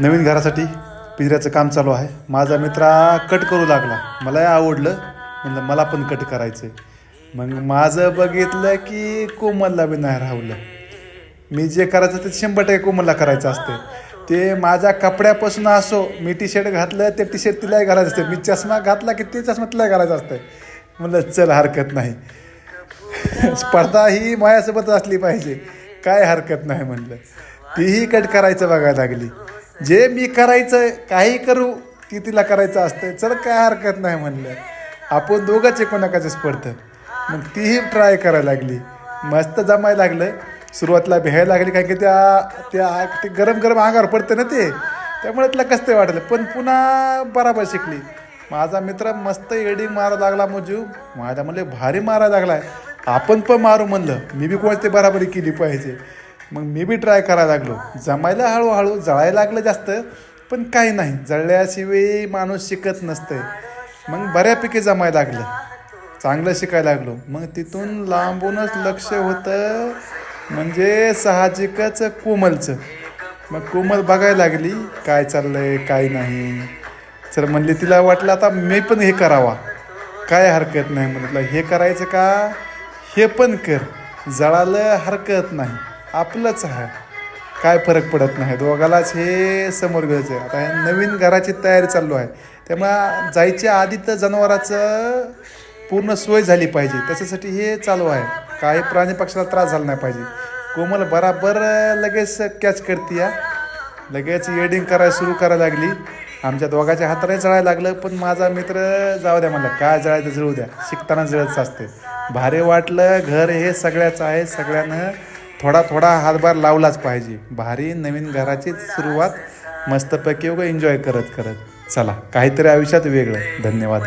नवीन घरासाठी पिंजऱ्याचं काम चालू आहे. माझा मित्रा कट करू लागला. मलाही आवडलं. म्हणलं मला पण कट करायचं आहे मग माझं बघितलं की कोमलला बी नाही राहवलं मी जे करायचं ते शंभर टक्के कोमलला करायचं असते. ते माझ्या कपड्यापासून असो मी टी शर्ट घातलं ते टी शर्ट तिलाही घालायचं असते. मी चष्मा घातला की ते चष्मा तिलाही घालायचं असतं. म्हणलं चल हरकत नाही. स्पर्धा ही माझ्यासोबत असली पाहिजे. काय हरकत नाही म्हणलं. तीही कट करायचं बघायला लागली. जे मी करायचं काही करू ती तिला करायचं असतं चल काय हरकत नाही म्हणलं. आपण दोघंच एकोणाकाचंच पडतं. मग तीही ट्राय करायला लागली. मस्त जमायला लागलं. सुरुवातीला भ्यायला लागली कारण की त्या त्या ते गरम गरम अंगावर पडतं ना ते. त्यामुळे तिला कसं वाटलं. पण पुन्हा बराबर शिकली. माझा मित्र मस्त एडिंग मारा लागला मोजू. माझ्या म्हणले भारी मारायला लागलाय. आपण पण मारू म्हणलं. मी बी कोणते बराबरी केली पाहिजे. मग मी बी ट्राय करायला लागलो. जमायला हळूहळू जळायला लागलं जास्त पण काही नाही. जळल्याशिवाय माणूस शिकत नसतंय. मग बऱ्यापैकी जमायला लागलं. चांगलं शिकायला लागलो. मग तिथून लांबूनच लक्ष होतं म्हणजे साहजिकच कोमलचं. मग कोमल बघायला लागली काय चाललंय काय नाही. तर म्हणली तिला वाटलं आता मी पण हे करावा. काय हरकत नाही. म्हटलं हे करायचं का? हे पण कर. जळालं हरकत नाही. आपलंच आहे. काय फरक पडत नाही. दोघालाच हे समोर घ्यायचं आहे. आता हे नवीन घराची तयारी चालू आहे. त्यामुळे जायच्या आधी तर जनावराचं पूर्ण सोय झाली पाहिजे. त्याच्यासाठी हे चालू आहे. काही प्राणी पक्षाला त्रास झाला नाही पाहिजे. कोमल बराबर लगेच कॅच करते या लगेच एडिंग करायला सुरू करायला लागली. आमच्या दोघाच्या हाताने जळायला लागलं पण माझा मित्र जाऊ द्या म्हणलं काय जळायचं जळू द्या. शिकताना जळतच असते. भारी वाटलं. घर हे सगळ्याचं आहे. सगळ्यानं थोडा थोडा हातभार लावलाच पाहिजे. भारी नवीन घराची सुरुवात मस्तपैकी एन्जॉय करत करत. चला काहीतरी आयुष्यात वेगळं. धन्यवाद.